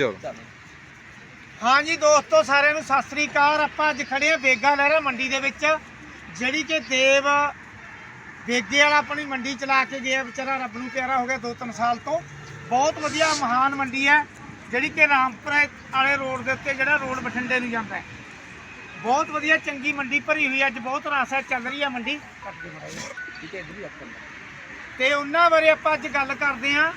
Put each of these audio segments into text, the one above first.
ਚਲੋ ਹਾਂਜੀ ਦੋਸਤੋ ਸਾਰਿਆਂ ਨੂੰ ਸਤਿ ਸ੍ਰੀ ਅਕਾਲ। ਆਪਾਂ ਅੱਜ ਖੜੇ ਆ ਬੇਗਾ ਲਹਿਰਾ ਮੰਡੀ ਦੇ ਵਿੱਚ ਜਿਹੜੀ ਕਿ ਦੇਵ ਬੇਗੇ ਵਾਲਾ ਆਪਣੀ ਮੰਡੀ ਚਲਾ ਕੇ ਗਿਆ ਵਿਚਾਰਾ ਰੱਬ ਨੂੰ ਪਿਆਰਾ ਹੋ ਗਿਆ ਦੋ ਤਿੰਨ ਸਾਲ ਤੋਂ। ਬਹੁਤ ਵਧੀਆ ਮਹਾਨ ਮੰਡੀ ਹੈ ਜਿਹੜੀ ਕਿ ਰਾਮਪੁਰਾ ਵਾਲੇ ਰੋਡ ਦੇ ਉੱਤੇ ਜਿਹੜਾ ਰੋਡ ਬਠਿੰਡੇ ਨੂੰ ਜਾਂਦਾ ਹੈ। ਬਹੁਤ ਵਧੀਆ ਚੰਗੀ ਮੰਡੀ ਭਰੀ ਹੋਈ ਅੱਜ ਬਹੁਤ ਰਸ ਹੈ ਚੱਲ ਰਹੀ ਹੈ ਮੰਡੀ। ਠੀਕ ਹੈ ਤੇ ਉਹਨਾਂ ਬਾਰੇ ਆਪਾਂ ਅੱਜ ਗੱਲ ਕਰਦੇ ਹਾਂ।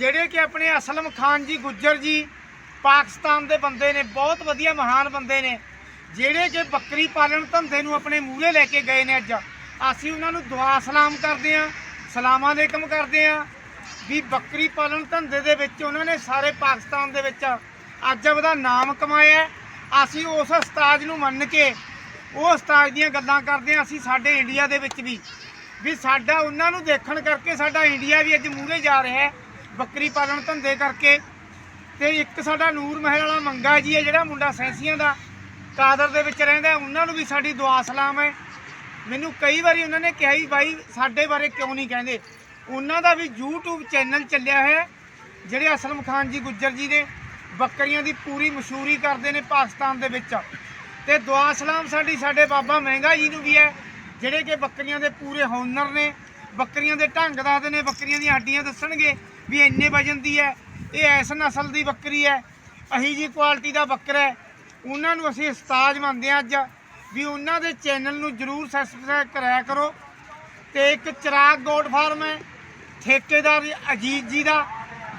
ਜਿਹੜੇ ਕਿ ਆਪਣੇ ਅਸਲਮ ਖਾਨ ਜੀ, ਗੁੱਜਰ ਜੀ, ਪਾਕਿਸਤਾਨ ਦੇ ਬੰਦੇ ਨੇ, ਬਹੁਤ ਵਧੀਆ ਮਹਾਨ ਬੰਦੇ ਨੇ, ਜਿਹੜੇ ਕਿ ਬੱਕਰੀ ਪਾਲਣ ਧੰਦੇ ਨੂੰ ਆਪਣੇ ਮੂਹਰੇ ਲੈ ਕੇ ਗਏ ਨੇ ਅੱਜ। ਅਸੀਂ ਉਹਨਾਂ ਨੂੰ ਦੁਆ ਸਲਾਮ ਕਰਦੇ ਹਾਂ, ਸਲਾਮਾਂ ਅਲੈਕਮ ਕਰਦੇ ਹਾਂ, ਵੀ ਬੱਕਰੀ ਪਾਲਣ ਧੰਦੇ ਦੇ ਵਿੱਚ ਉਹਨਾਂ ਨੇ ਸਾਰੇ ਪਾਕਿਸਤਾਨ ਦੇ ਵਿੱਚ ਅੱਜ ਉਹਦਾ ਨਾਮ ਕਮਾਇਆ ਅਸੀਂ ਉਸ ਉਸਤਾਦ ਨੂੰ ਮੰਨ ਕੇ ਉਹ ਉਸਤਾਦ ਦੀਆਂ ਗੱਲਾਂ ਕਰਦੇ ਹਾਂ, ਅਸੀਂ ਸਾਡੇ ਇੰਡੀਆ ਦੇ ਵਿੱਚ ਵੀ ਵੀ ਸਾਡਾ ਉਹਨਾਂ ਨੂੰ ਦੇਖਣ ਕਰਕੇ ਸਾਡਾ ਇੰਡੀਆ ਵੀ ਅੱਜ ਮੂਹਰੇ ਜਾ ਰਿਹਾ ਹੈ। ਬੱਕਰੀ ਪਾਲਣ ਧੰਦੇ ਕਰਕੇ ਤੇ ਇੱਕ ਸਾਡਾ ਨੂਰ ਮਹਿਲ ਵਾਲਾ ਮੰਗਾ ਜੀ ਹੈ, ਜਿਹੜਾ ਮੁੰਡਾ ਸੈਂਸੀਆਂ ਦਾ ਕਾਦਰ ਦੇ ਵਿੱਚ ਰਹਿੰਦਾ ਉਹਨਾਂ ਨੂੰ ਵੀ ਸਾਡੀ ਦੁਆ ਸਲਾਮ ਹੈ। ਮੈਨੂੰ ਕਈ ਵਾਰੀ ਉਹਨਾਂ ਨੇ ਕਿਹਾ ਹੀ ਬਾਈ, ਸਾਡੇ ਬਾਰੇ ਕਿਉਂ ਨਹੀਂ ਕਹਿੰਦੇ? ਉਹਨਾਂ ਦਾ ਵੀ YouTube ਚੈਨਲ ਚੱਲਿਆ ਹੈ, ਜਿਹੜੇ ਅਸਲਮ ਖਾਨ ਜੀ ਗੁੱਜਰ ਜੀ ਨੇ ਬੱਕਰੀਆਂ ਦੀ ਪੂਰੀ ਮਸ਼ਹੂਰੀ ਕਰਦੇ ਨੇ ਪਾਕਿਸਤਾਨ ਦੇ ਵਿੱਚ। ਤੇ ਦੁਆ ਸਲਾਮ ਸਾਡੀ, ਸਾਡੇ ਬਾਬਾ ਮਹਿੰਗਾ ਜੀ ਨੂੰ ਵੀ ਹੈ, ਜਿਹੜੇ ਕਿ ਬੱਕਰੀਆਂ ਦੇ ਪੂਰੇ ਹੋਨਰ ਨੇ, ਬੱਕਰੀਆਂ ਦੇ ਢੰਗ ਦੱਸਦੇ ਨੇ, ਬੱਕਰੀਆਂ ਦੀਆਂ ਹੱਡੀਆਂ ਦੱਸਣਗੇ। ਵੀ ਇੰਨੇ ਵਜਨ ਦੀ ਹੈ, ਇਹ ਐਸ ਨਸਲ ਦੀ ਬੱਕਰੀ ਹੈ, ਅਹੀ ਜੀ ਕੁਆਲਿਟੀ ਦਾ ਬੱਕਰਾ ਹੈ। ਉਹਨਾਂ ਨੂੰ ਅਸੀਂ ਉਸਤਾਦ ਮੰਨਦੇ ਹਾਂ ਅੱਜ, ਵੀ ਉਹਨਾਂ ਦੇ ਚੈਨਲ ਨੂੰ ਜਰੂਰ ਸਬਸਕ੍ਰਾਈਬ ਕਰਿਆ ਕਰੋ। ਤੇ ਇੱਕ ਚਿਰਾਗ ਗੋਡ ਫਾਰਮ ਹੈ, ਠੇਕੇਦਾਰ ਅਜੀਤ ਜੀ ਦਾ,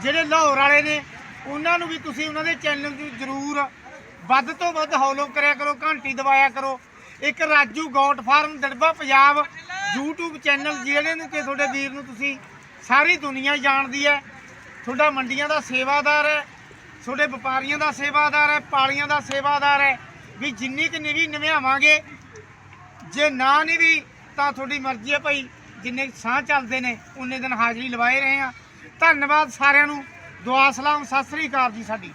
ਜਿਹੜੇ ਲਾਹੌਰ ਵਾਲੇ ਨੇ, ਉਹਨਾਂ ਨੂੰ ਵੀ ਤੁਸੀਂ ਉਹਨਾਂ ਦੇ ਚੈਨਲ ਨੂੰ ਜਰੂਰ ਵੱਧ ਤੋਂ ਵੱਧ ਹੌਲੋ ਕਰਿਆ ਕਰੋ, ਘੰਟੀ ਦਬਾਇਆ ਕਰੋ। ਇੱਕ Raju goat farm ਦੜਬਾ Punjab YouTube channel ਜਿਹੜੇ ਨੂੰ ਕਿ ਤੁਹਾਡੇ ਵੀਰ ਨੂੰ ਤੁਸੀਂ ਸਾਰੀ ਦੁਨੀਆ ਜਾਣਦੀ ਹੈ। ਤੁਹਾਡਾ ਮੰਡੀਆਂ ਦਾ ਸੇਵਾਦਾਰ ਹੈ। ਤੁਹਾਡੇ ਵਪਾਰੀਆਂ ਦਾ ਸੇਵਾਦਾਰ ਹੈ। ਪਾਲੀਆਂ ਦਾ ਸੇਵਾਦਾਰ ਹੈ। ਵੀ ਜਿੰਨੀ ਕਿ ਨਿਵੀ ਨਿਭਾਵਾਂਗੇ, ਜੇ ਨਾ ਨਹੀਂ ਵੀ ਤਾਂ ਤੁਹਾਡੀ ਮਰਜ਼ੀ ਹੈ ਭਾਈ। ਜਿੰਨੇ ਸਾਹ ਚੱਲਦੇ ਨੇ, ਉਨੇ ਦਿਨ ਹਾਜ਼ਰੀ ਲਵਾਏ ਰਹੇ ਆ ਧੰਨਵਾਦ ਸਾਰਿਆਂ ਨੂੰ। ਦੁਆ ਸਲਾਮ। ਸਤਿ ਸ੍ਰੀ ਅਕਾਲ ਜੀ ਸਾਡੀ।